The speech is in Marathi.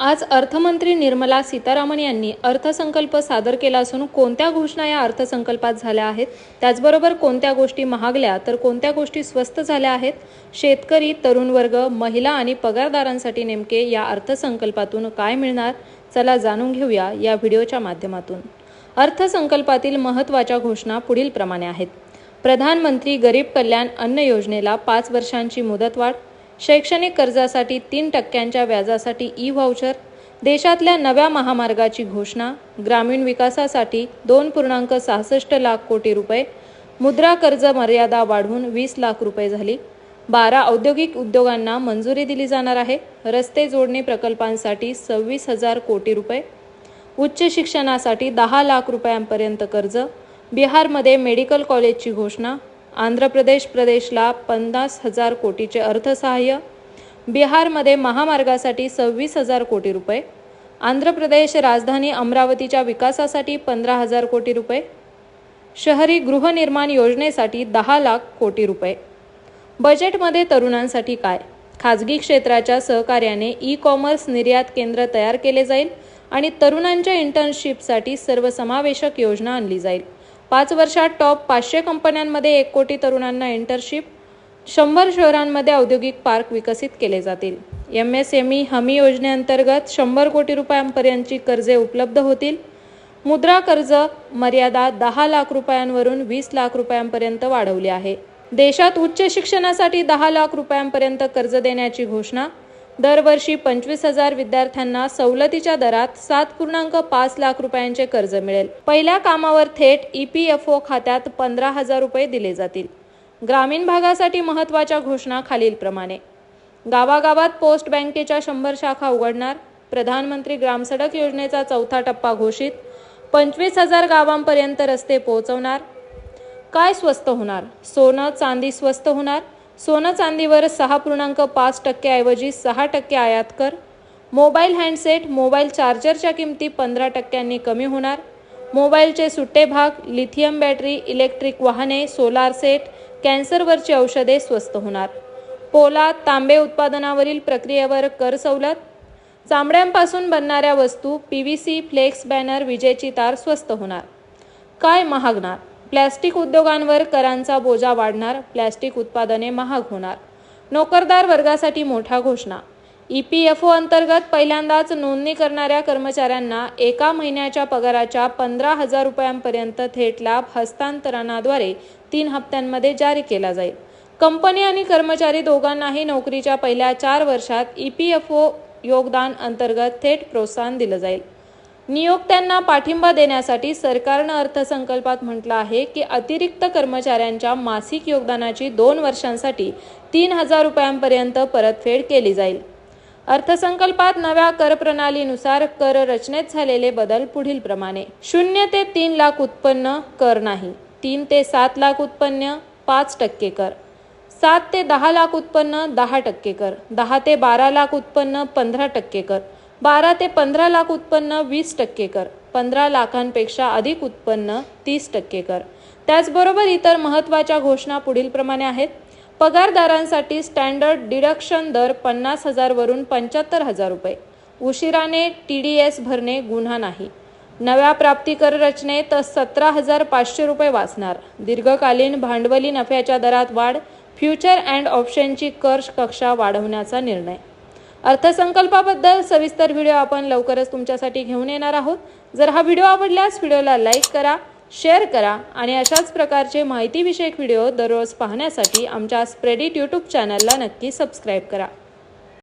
आज अर्थमंत्री निर्मला सीतारामन यांनी अर्थसंकल्प सादर केला असून कोणत्या घोषणा या अर्थसंकल्पात झाल्या आहेत? त्याचबरोबर कोणत्या गोष्टी महागल्या तर कोणत्या गोष्टी स्वस्त झाल्या आहेत? शेतकरी तरुण वर्ग महिला आणि पगारदारांसाठी नेमके या अर्थसंकल्पातून काय मिळणार? चला जाणून घेऊया या व्हिडिओच्या माध्यमातून. अर्थसंकल्पातील महत्त्वाच्या घोषणा पुढील प्रमाणे आहेत. प्रधानमंत्री गरीब कल्याण अन्न योजनेला पाच वर्षांची मुदतवाढ शैक्षणिक कर्जासाठी तीन टक्क्यांच्या व्याजासाठी ई व्हाउचर देशातल्या नव्या महामार्गाची घोषणा ग्रामीण विकासासाठी दोन पूर्णांक सहासष्ट लाख कोटी रुपये मुद्रा कर्ज मर्यादा वाढवून वीस लाख रुपये झाली. बारा औद्योगिक उद्योगांना मंजुरी दिली जाणार आहे. रस्ते जोडणी प्रकल्पांसाठी सव्वीस हजार कोटी रुपये. उच्च शिक्षणासाठी दहा लाख रुपयांपर्यंत कर्ज. बिहारमध्ये मेडिकल कॉलेजची घोषणा आंध्र प्रदेश प्रदेशला पन्नास हजार कोटीचे अर्थसहाय्य बिहारमध्ये महामार्गासाठी सव्वीस हजार कोटी रुपये आंध्र प्रदेश राजधानी अमरावतीच्या विकासासाठी पंधरा हजार कोटी रुपये शहरी गृहनिर्माण योजनेसाठी दहा लाख कोटी रुपये. बजेटमध्ये तरुणांसाठी काय? खाजगी क्षेत्राच्या सहकार्याने ई कॉमर्स निर्यात केंद्र तयार केले जाईल आणि तरुणांच्या इंटर्नशिपसाठी सर्वसमावेशक योजना आणली जाईल. पाच वर्षात टॉप पाचशे कंपन्यांमध्ये एक कोटी तरुणांना इंटर्नशिप शंभर शहरांमध्ये औद्योगिक पार्क विकसित केले जातील. एम एस एम ई हमी योजनेअंतर्गत शंभर कोटी रुपयांपर्यंतची कर्जे उपलब्ध होतील. मुद्रा कर्ज मर्यादा दहा लाख रुपयांवरून वीस लाख रुपयांपर्यंत वाढवली आहे. देशात उच्च शिक्षणासाठी दहा लाख रुपयांपर्यंत कर्ज देण्याची घोषणा दरवर्षी पंचवीस हजार विद्यार्थ्यांना सवलतीच्या दरात सात पूर्णांक पाच लाख रुपयांचे कर्ज मिळेल. पहिल्या कामावर थेट ई पी एफ ओ खात्यात पंधरा हजार रुपये दिले जातील. ग्रामीण भागासाठी महत्त्वाच्या घोषणा खालीलप्रमाणे गावागावात पोस्ट बँकेच्या शंभर शाखा उघडणार प्रधानमंत्री ग्रामसडक योजनेचा चौथा टप्पा घोषित पंचवीस हजार गावांपर्यंत रस्ते पोहोचवणार. काय स्वस्त होणार? सोनं चांदी स्वस्त होणार? सोनं चांदीवर सहा पूर्णांक पाच टक्क्याऐवजी सहा टक्के आयात कर. मोबाईल हँडसेट मोबाईल चार्जरच्या किमती पंधरा टक्क्यांनी कमी होणार. मोबाईलचे सुट्टे भाग लिथियम बॅटरी इलेक्ट्रिक वाहने सोलार सेट कॅन्सरवरची औषधे स्वस्त होणार. पोलाद तांबे उत्पादनावरील प्रक्रियेवर कर सवलत. चामड्यांपासून बनणाऱ्या वस्तू P V C flex banner विजेची तार स्वस्त होणार. काय महागणार? प्लॅस्टिक उद्योगांवर करांचा बोजा वाढणार प्लॅस्टिक उत्पादने महाग होणार. नोकरदार वर्गासाठी मोठा घोषणा. ई पी एफ ओ अंतर्गत पहिल्यांदाच नोंदणी करणाऱ्या कर्मचाऱ्यांना एका महिन्याच्या पगाराच्या पंधरा हजार रुपयांपर्यंत थेट लाभ हस्तांतरणाद्वारे तीन हप्त्यांमध्ये जारी केला जाईल. कंपनी आणि कर्मचारी दोघांनाही नोकरीच्या पहिल्या चार वर्षात ई पी एफ ओ योगदान अंतर्गत थेट प्रोत्साहन दिलं जाईल. नियोक्त्यांना पाठिंबा देण्यासाठी सरकारनं अर्थसंकल्पात म्हटलं आहे की अतिरिक्त कर्मचाऱ्यांच्या मासिक योगदानाची दोन वर्षांसाठी तीन हजार रुपयांपर्यंत परतफेड केली जाईल. अर्थसंकल्पात नव्या कर प्रणालीनुसार कर रचनेत झालेले बदल पुढील प्रमाणे. शून्य ते तीन लाख उत्पन्न कर नाही तीन ते सात लाख उत्पन्न पाच टक्के कर. सात ते दहा लाख उत्पन्न दहा टक्के कर. दहा ते बारा लाख उत्पन्न पंधरा टक्के कर. बारा ते पंधरा लाख उत्पन्न वीस टक्के कर. पंधरा लाखांपेक्षा अधिक उत्पन्न तीस टक्के कर. त्याचबरोबर इतर महत्त्वाच्या घोषणा पुढीलप्रमाणे आहेत. पगारदारांसाठी स्टँडर्ड डिडक्शन दर पन्नास हजारवरून पंच्याहत्तर हजार रुपये. उशिराने टी डी एस भरणे गुन्हा नाही. नव्या प्राप्तिकर रचनेत सतरा हजार पाचशे रुपये वाचणार. दीर्घकालीन भांडवली नफ्याच्या दरात वाढ फ्युचर अँड ऑप्शनची कर कक्षा वाढवण्याचा निर्णय. अर्थसंकल्पाबद्दल सविस्तर व्हिडिओ आपण लवकरच तुमच्यासाठी घेऊन येणार आहोत. जर हा व्हिडिओ आवडल्यास व्हिडिओला लाईक करा शेअर करा आणि अशाच प्रकारचे माहितीविषयक व्हिडिओ दररोज पाहण्यासाठी आमच्या स्प्रेडिट यूट्यूब चॅनलला नक्की सबस्क्राईब करा.